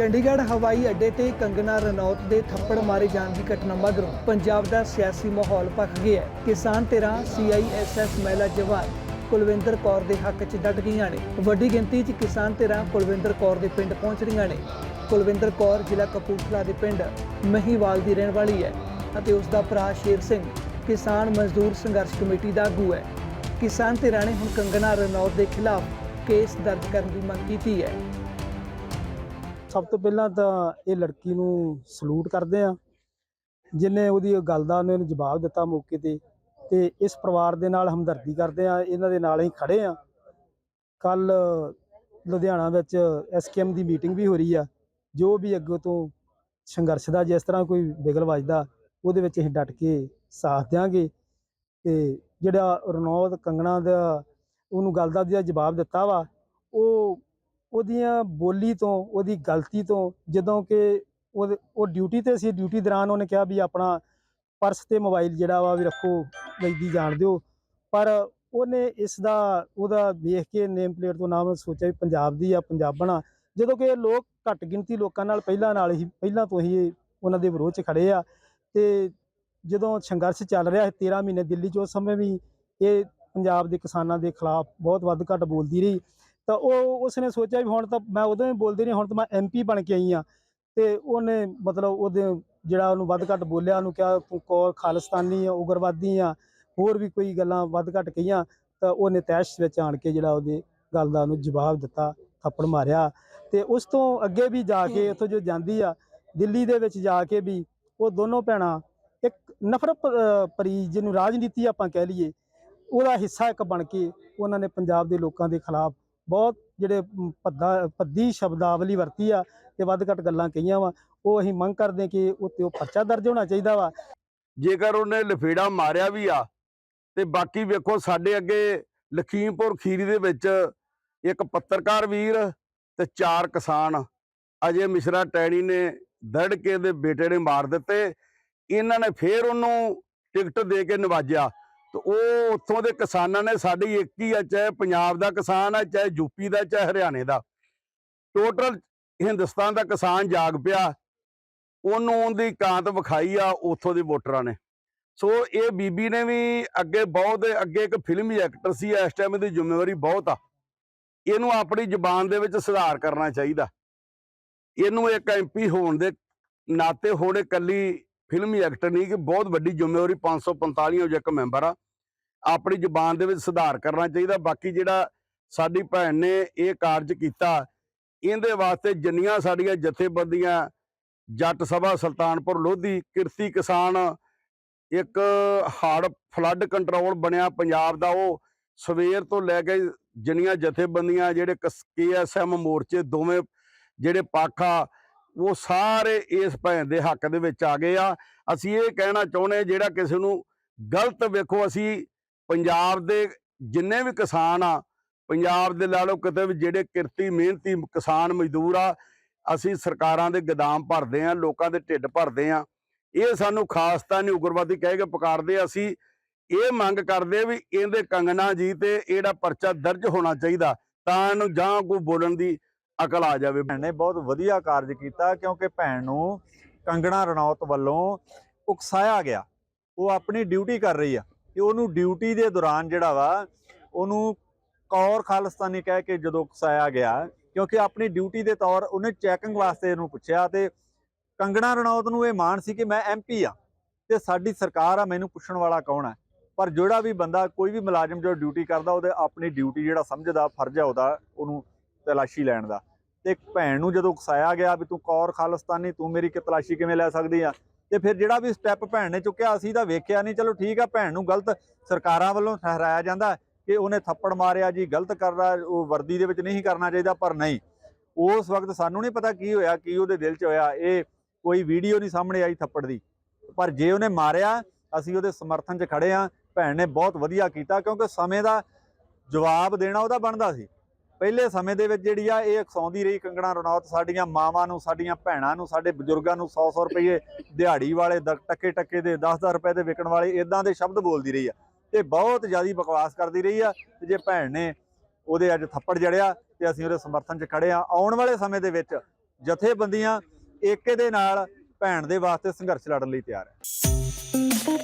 ਚੰਡੀਗੜ੍ਹ ਹਵਾਈ ਅੱਡੇ ਤੇ ਕੰਗਨਾ ਰਣੌਤ ਦੇ ਥੱਪੜ ਮਾਰੇ ਜਾਣ ਦੀ ਘਟਨਾ ਮਗਰੋਂ ਪੰਜਾਬ ਦਾ ਸਿਆਸੀ ਮਾਹੌਲ ਭਖ ਗਿਆ ਹੈ। ਕਿਸਾਨ ਧਿਰਾਂ ਸੀਆਈਐਸਐਫ ਮਹਿਲਾ ਜਵਾਨ ਕੁਲਵਿੰਦਰ ਕੌਰ ਦੇ ਹੱਕ 'ਚ ਡਟ ਗਈਆਂ ਨੇ। ਵੱਡੀ ਗਿਣਤੀ 'ਚ ਕਿਸਾਨ ਧਿਰਾਂ ਕੁਲਵਿੰਦਰ ਕੌਰ ਦੇ ਪਿੰਡ ਪਹੁੰਚ ਰਹੀਆਂ ਨੇ। ਕੁਲਵਿੰਦਰ ਕੌਰ ਜ਼ਿਲ੍ਹਾ ਕਪੂਰਥਲਾ ਦੇ ਪਿੰਡ ਮਹੀਵਾਲ ਦੀ ਰਹਿਣ ਵਾਲੀ ਹੈ ਅਤੇ ਉਸ ਦਾ ਭਰਾ ਸ਼ੇਰ ਸਿੰਘ ਕਿਸਾਨ ਮਜ਼ਦੂਰ ਸੰਘਰਸ਼ ਕਮੇਟੀ ਦਾ ਆਗੂ ਹੈ। ਕਿਸਾਨ ਧਿਰਾਂ ਨੇ ਹੁਣ ਕੰਗਨਾ ਰਣੌਤ ਦੇ ਖਿਲਾਫ ਕੇਸ ਦਰਜ ਕਰਨ ਦੀ ਮੰਗ ਕੀਤੀ ਹੈ। ਸਭ ਤੋਂ ਪਹਿਲਾਂ ਤਾਂ ਇਹ ਲੜਕੀ ਨੂੰ ਸਲੂਟ ਕਰਦੇ ਆ ਜਿਨੇ ਉਹਦੀ ਗੱਲ ਦਾ ਉਹਨੇ ਉਹਨੂੰ ਜਵਾਬ ਦਿੱਤਾ ਮੌਕੇ ਤੇ ਤੇ ਇਸ ਪਰਿਵਾਰ ਦੇ ਨਾਲ ਹਮਦਰਦੀ ਕਰਦੇ ਆ ਇਹਨਾਂ ਦੇ ਨਾਲ ਹੀ ਖੜੇ ਆ ਕੱਲ ਲੁਧਿਆਣਾ ਵਿੱਚ ਐਸਕੇਐਮ ਦੀ ਮੀਟਿੰਗ ਵੀ ਹੋ ਰਹੀ ਆ। ਜੋ ਵੀ ਅੱਗੇ ਤੋਂ ਸੰਘਰਸ਼ ਦਾ ਜਿਸ ਤਰ੍ਹਾਂ ਕੋਈ ਵਿਗਲ ਵੱਜਦਾ, ਉਹਦੇ ਵਿੱਚ ਅਸੀਂ ਡਟ ਕੇ ਸਾਥ ਦਿਆਂਗੇ। ਤੇ ਜਿਹੜਾ ਰਣੌਤ ਕੰਗਣਾ ਦਾ ਉਹਨੂੰ ਗੱਲ ਦਾ ਜਿਹੜਾ ਜਵਾਬ ਦਿੱਤਾ ਵਾ, ਉਹ ਉਹਦੀਆਂ ਬੋਲੀ ਤੋਂ, ਉਹਦੀ ਗਲਤੀ ਤੋਂ, ਜਦੋਂ ਕਿ ਉਹਦੇ- ਉਹ ਡਿਊਟੀ ਤੇ ਸੀ ਡਿਊਟੀ ਦੌਰਾਨ ਉਹਨੇ ਕਿਹਾ ਵੀ ਆਪਣਾ ਪਰਸ ਤੇ ਮੋਬਾਈਲ ਜਿਹੜਾ ਵਾ ਵੀ ਰੱਖੋ ਨਜ਼ਦੀ ਜਾਣ ਦਿਓ। ਪਰ ਉਹਨੇ ਇਸ ਦਾ, ਉਹਦਾ ਵੇਖ ਕੇ ਨੇਮ ਪਲੇਟ ਤੋਂ ਨਾਮ ਸੋਚਿਆ ਵੀ ਪੰਜਾਬ ਦੀ ਆ, ਪੰਜਾਬਣ ਆ। ਜਦੋਂ ਕਿ ਲੋਕ ਘੱਟ ਗਿਣਤੀ ਲੋਕਾਂ ਨਾਲ ਪਹਿਲਾਂ ਨਾਲ ਹੀ, ਪਹਿਲਾਂ ਤੋਂ ਹੀ ਇਹ ਉਹਨਾਂ ਦੇ ਵਿਰੋਧ 'ਚ ਖੜੇ ਆ ਤੇ ਜਦੋਂ ਸੰਘਰਸ਼ ਚੱਲ ਰਿਹਾ ਹੈ 13 ਮਹੀਨੇ ਦਿੱਲੀ 'ਚ, ਉਸ ਸਮੇਂ ਵੀ ਇਹ ਪੰਜਾਬ ਦੇ ਕਿਸਾਨਾਂ ਦੇ ਖਿਲਾਫ ਬਹੁਤ ਵੱਧ ਘੱਟ ਬੋਲਦੀ ਰਹੀ। ਤਾਂ ਉਹ ਉਸਨੇ ਸੋਚਿਆ ਵੀ ਹੁਣ ਤਾਂ ਮੈਂ ਉਦੋਂ ਹੀ ਬੋਲਦੀ ਨਹੀਂ ਹੁਣ ਤਾਂ ਮੈਂ ਐਮਪੀ ਬਣ ਕੇ ਆਈ ਆ ਤੇ ਉਹਨੇ ਮਤਲਬ ਉਹਦੇ ਜਿਹੜਾ ਉਹਨੂੰ ਵੱਧ ਘੱਟ ਬੋਲਿਆ ਉਹਨੂੰ ਕਿਹਾ ਤੂੰ ਕੌਰ ਖਾਲਿਸਤਾਨੀ ਆ ਉਗਰਵਾਦੀ ਆ ਹੋਰ ਵੀ ਕੋਈ ਗੱਲਾਂ ਵੱਧ ਘੱਟ ਕਹੀਆਂ। ਤਾਂ ਉਹਨੇ ਤੈਸ਼ ਵਿੱਚ ਆਣ ਕੇ ਜਿਹੜਾ ਉਹਦੇ ਗੱਲ ਦਾ ਉਹਨੂੰ ਜਵਾਬ ਦਿੱਤਾ ਥੱਪੜ ਮਾਰਿਆ। ਤੇ ਉਸ ਤੋਂ ਅੱਗੇ ਵੀ ਜਾ ਕੇ ਉੱਥੋਂ ਜੋ ਜਾਂਦੀ ਆ ਦਿੱਲੀ ਦੇ ਵਿੱਚ ਜਾ ਕੇ ਵੀ ਉਹ ਦੋਨੋਂ ਭੈਣਾਂ ਇੱਕ ਨਫ਼ਰਤ ਭਰੀ ਜਿਹਨੂੰ ਰਾਜਨੀਤੀ ਆਪਾਂ ਕਹਿ ਲਈਏ ਉਹਦਾ ਹਿੱਸਾ ਇੱਕ ਬਣ ਕੇ ਉਹਨਾਂ ਨੇ ਪੰਜਾਬ ਦੇ ਲੋਕਾਂ ਦੇ ਖਿਲਾਫ ਬਹੁਤ ਜਿਹੜੇ ਪੱਦਾ ਪੱਦੀ ਸ਼ਬਦਾਵਲੀ ਵਰਤੀ ਆ ਤੇ ਵੱਧ ਘੱਟ ਗੱਲਾਂ ਕਹੀਆਂ ਵਾ, ਉਹ ਅਸੀਂ ਮੰਗ ਕਰਦੇ ਕਿ ਉੱਤੇ ਉਹ ਪਰਚਾ ਦਰਜ ਹੋਣਾ ਚਾਹੀਦਾ ਵਾ। ਜੇਕਰ ਉਹਨੇ ਲਫੇੜਾ ਮਾਰਿਆ ਵੀ ਆ, ਤੇ ਬਾਕੀ ਵੇਖੋ ਸਾਡੇ ਅੱਗੇ ਲਖੀਮਪੁਰ ਖੀਰੀ ਦੇ ਵਿੱਚ ਇੱਕ ਪੱਤਰਕਾਰ ਵੀਰ ਤੇ ਚਾਰ ਕਿਸਾਨ ਅਜੇ ਮਿਸ਼ਰਾ ਟੈਣੀ ਨੇ ਦੜ ਕੇ ਦੇ ਬੇਟੇ ਨੇ ਮਾਰ ਦਿੱਤੇ। ਇਹਨਾਂ ਨੇ ਫੇਰ ਉਹਨੂੰ ਟਿਕਟ ਦੇ ਕੇ ਨਵਾਜਿਆ। ਤੇ ਉਹ ਉੱਥੋਂ ਦੇ ਕਿਸਾਨਾਂ ਨੇ ਸਾਡੀ ਇੱਕ ਹੀ ਆ, ਚਾਹੇ ਪੰਜਾਬ ਦਾ ਕਿਸਾਨ ਆ, ਚਾਹੇ ਯੂਪੀ ਦਾ, ਚਾਹੇ ਹਰਿਆਣੇ ਦਾ। ਟੋਟਲ ਹਿੰਦੁਸਤਾਨ ਦਾ ਕਿਸਾਨ ਜਾਗ ਪਿਆ। ਉਹਨੂੰ ਉਹਦੀ ਕਾਂਤ ਵਿਖਾਈ ਆ ਉੱਥੋਂ ਦੇ ਵੋਟਰਾਂ ਨੇ। ਸੋ ਇਹ ਬੀਬੀ ਨੇ ਵੀ ਅੱਗੇ ਬਹੁਤ, ਅੱਗੇ ਇੱਕ ਫਿਲਮੀ ਐਕਟਰ ਸੀ, ਇਸ ਟਾਈਮ ਦੀ ਜ਼ਿੰਮੇਵਾਰੀ ਬਹੁਤ ਆ। ਇਹਨੂੰ ਆਪਣੀ ਜ਼ੁਬਾਨ ਦੇ ਵਿੱਚ ਸੁਧਾਰ ਕਰਨਾ ਚਾਹੀਦਾ। ਇਹਨੂੰ ਇੱਕ ਐਮਪੀ ਹੋਣ ਦੇ ਨਾਤੇ ਹੋਣੇ ਇਕੱਲੀ ਫਿਲਮੀ ਐਕਟਰ ਨਹੀਂ, ਕਿ ਬਹੁਤ ਵੱਡੀ ਜ਼ਿੰਮੇਵਾਰੀ 545 ਜੋ ਇੱਕ ਮੈਂਬਰ ਆ, ਆਪਣੀ ਜ਼ੁਬਾਨ ਦੇ ਵਿੱਚ ਸੁਧਾਰ ਕਰਨਾ ਚਾਹੀਦਾ। ਬਾਕੀ ਜਿਹੜਾ ਸਾਡੀ ਭੈਣ ਨੇ ਇਹ ਕਾਰਜ ਕੀਤਾ, ਇਹਦੇ ਵਾਸਤੇ ਜਿੰਨੀਆਂ ਸਾਡੀਆਂ ਜਥੇਬੰਦੀਆਂ, ਜੱਟ ਸਭਾ ਸੁਲਤਾਨਪੁਰ ਲੋਧੀ, ਕਿਰਤੀ ਕਿਸਾਨ, ਇੱਕ ਹੜ ਫਲੱਡ ਕੰਟਰੋਲ ਬਣਿਆ ਪੰਜਾਬ ਦਾ, ਉਹ ਸਵੇਰ ਤੋਂ ਲੈ ਕੇ ਜਿੰਨੀਆਂ ਜਥੇਬੰਦੀਆਂ, ਜਿਹੜੇ ਕੇਐਸਐਮ ਮੋਰਚੇ ਦੋਵੇਂ, ਜਿਹੜੇ ਪਾਖਾ ਉਹ ਸਾਰੇ ਇਸ ਭੈਣ ਦੇ ਹੱਕ ਦੇ ਵਿੱਚ ਆ ਗਏ ਆ। ਅਸੀਂ ਇਹ ਕਹਿਣਾ ਚਾਹੁੰਦੇ ਜਿਹੜਾ ਕਿਸੇ ਨੂੰ ਗਲਤ ਵੇਖੋ, ਅਸੀਂ ਪੰਜਾਬ ਦੇ ਜਿੰਨੇ ਵੀ ਕਿਸਾਨ ਆ, ਪੰਜਾਬ ਦੇ ਲਾ ਲਓ ਕਿਤੇ ਵੀ ਜਿਹੜੇ ਕਿਰਤੀ, ਮਿਹਨਤੀ ਕਿਸਾਨ ਮਜ਼ਦੂਰ ਆ, ਅਸੀਂ ਸਰਕਾਰਾਂ ਦੇ ਗਦਾਮ ਭਰਦੇ ਆ, ਲੋਕਾਂ ਦੇ ਢਿੱਡ ਭਰਦੇ ਆ। ਇਹ ਸਾਨੂੰ ਖਾਸ ਤਾਂ ਨਹੀਂ ਉਗਰਵਾਦੀ ਕਹਿ ਕੇ ਪੁਕਾਰਦੇ, ਅਸੀਂ ਇਹ ਮੰਗ ਕਰਦੇ ਵੀ ਇਹਦੇ ਕੰਗਨਾ ਜੀ ਤੇ ਇਹਦਾ ਪਰਚਾ ਦਰਜ ਹੋਣਾ ਚਾਹੀਦਾ, ਤਾਂ ਇਹਨੂੰ ਜਾਂ ਕੋਈ ਬੋਲਣ ਦੀ ਅਕਲ ਆ ਜਾਵੇ। ਭੈਣ ਨੇ ਬਹੁਤ ਵਧੀਆ ਕਾਰਜ ਕੀਤਾ ਕਿਉਂਕਿ ਭੈਣ ਨੂੰ ਕੰਗਣਾ ਰਣੌਤ ਵੱਲੋਂ ਉਕਸਾਇਆ ਗਿਆ। ਉਹ ਆਪਣੀ ਡਿਊਟੀ ਕਰ ਰਹੀ ਆ ਕਿ ਉਹਨੂੰ ਡਿਊਟੀ ਦੇ ਦੌਰਾਨ ਜਿਹੜਾ ਵਾ, ਉਹਨੂੰ ਕੌਰ ਖਾਲਿਸਤਾਨੀ ਕਹਿ ਕੇ ਜਦੋਂ ਉਕਸਾਇਆ ਗਿਆ, ਕਿਉਂਕਿ ਆਪਣੀ ਡਿਊਟੀ ਦੇ ਤੌਰ ਉਹਨੇ ਚੈਕਿੰਗ ਵਾਸਤੇ ਇਹਨੂੰ ਪੁੱਛਿਆ ਤੇ ਕੰਗਣਾ ਰਣੌਤ ਨੂੰ ਇਹ ਮਾਣ ਸੀ ਕਿ ਮੈਂ ਐਮਪੀ ਆ ਤੇ ਸਾਡੀ ਸਰਕਾਰ ਆ, ਮੈਨੂੰ ਪੁੱਛਣ ਵਾਲਾ ਕੌਣ ਹੈ ਪਰ ਜਿਹੜਾ ਵੀ ਬੰਦਾ, ਕੋਈ ਵੀ ਮੁਲਾਜ਼ਮ ਜੋ ਡਿਊਟੀ ਕਰਦਾ, ਉਹਦੇ ਆਪਣੀ ਡਿਊਟੀ ਜਿਹੜਾ ਸਮਝਦਾ, ਫਰਜ਼ ਹੈ ਉਹਦਾ, ਉਹਨੂੰ ਤਲਾਸ਼ੀ ਲੈਣ ਦਾ। ਤੇ ਭੈਣ ਨੂੰ ਜਦੋਂ ਉਕਸਾਇਆ ਗਿਆ ਵੀ ਤੂੰ ਕੌਰ ਖਾਲਿਸਤਾਨੀ, ਤੂੰ ਮੇਰੀ ਕਿ ਤਲਾਸ਼ੀ ਕਿਵੇਂ ਲੈ ਸਕਦੀ ਆ? ਤੇ ਫਿਰ ਜਿਹੜਾ ਵੀ ਸਟੈਪ ਭੈਣ ਨੇ ਚੁੱਕਿਆ, ਅਸੀਂ ਤਾਂ ਵੇਖਿਆ ਨਹੀਂ। ਚਲੋ ਠੀਕ ਆ, ਭੈਣ ਨੂੰ ਗਲਤ ਸਰਕਾਰਾਂ ਵੱਲੋਂ ਠਹਿਰਾਇਆ ਜਾਂਦਾ ਕਿ ਉਹਨੇ ਥੱਪੜ ਮਾਰਿਆ ਜੀ, ਗਲਤ ਕਰਦਾ ਉਹ ਵਰਦੀ ਦੇ ਵਿੱਚ ਨਹੀਂ ਕਰਨਾ ਚਾਹੀਦਾ, ਪਰ ਨਹੀਂ। ਉਸ ਵਕਤ ਸਾਨੂੰ ਨਹੀਂ ਪਤਾ ਕੀ ਹੋਇਆ, ਕੀ ਉਹਦੇ ਦਿਲ 'ਚ ਹੋਇਆ। ਇਹ ਕੋਈ ਵੀਡੀਓ ਨਹੀਂ ਸਾਹਮਣੇ ਆਈ ਥੱਪੜ ਦੀ। ਪਰ ਜੇ ਉਹਨੇ ਮਾਰਿਆ, ਅਸੀਂ ਉਹਦੇ ਸਮਰਥਨ 'ਚ ਖੜੇ ਆ ਭੈਣ ਨੇ ਬਹੁਤ ਵਧੀਆ ਕੀਤਾ, ਕਿਉਂਕਿ ਸਮੇਂ ਦਾ ਜਵਾਬ ਦੇਣਾ ਉਹਦਾ ਬਣਦਾ ਸੀ। ਪਹਿਲੇ ਸਮੇਂ ਦੇ ਵਿੱਚ ਜਿਹੜੀ ਆ ਇਹ ਅਕਸਾਉਂਦੀ ਰਹੀ ਕੰਗਣਾ ਰਣੌਤ, ਸਾਡੀਆਂ ਮਾਵਾਂ ਨੂੰ, ਸਾਡੀਆਂ ਭੈਣਾਂ ਨੂੰ, ਸਾਡੇ ਬਜ਼ੁਰਗਾਂ ਨੂੰ 100-100 ਰੁਪਏ ਦਿਹਾੜੀ ਵਾਲੇ, ਦ- ਟੱਕੇ ਟੱਕੇ ਦੇ 10-10 ਰੁਪਏ ਦੇ ਵਿਕਣ ਵਾਲੇ ਇਦਾਂ ਦੇ ਸ਼ਬਦ ਬੋਲਦੀ ਰਹੀ ਆ ਤੇ ਬਹੁਤ ਜ਼ਿਆਦੀ ਬਕਵਾਸ ਕਰਦੀ ਰਹੀ ਆ ਤੇ ਜੇ ਭੈਣ ਨੇ ਉਹਦੇ ਅੱਜ ਥੱਪੜ ਜੜਿਆ ਤੇ ਅਸੀਂ ਉਹਦੇ ਸਮਰਥਨ 'ਚ ਖੜੇ ਆ। ਆਉਣ ਵਾਲੇ ਸਮੇਂ ਦੇ ਵਿੱਚ ਜਥੇਬੰਦੀਆਂ ਏਕੇ ਦੇ ਨਾਲ ਭੈਣ ਦੇ ਵਾਸਤੇ ਸੰਘਰਸ਼ ਲੜਨ ਲਈ ਤਿਆਰ ਹੈ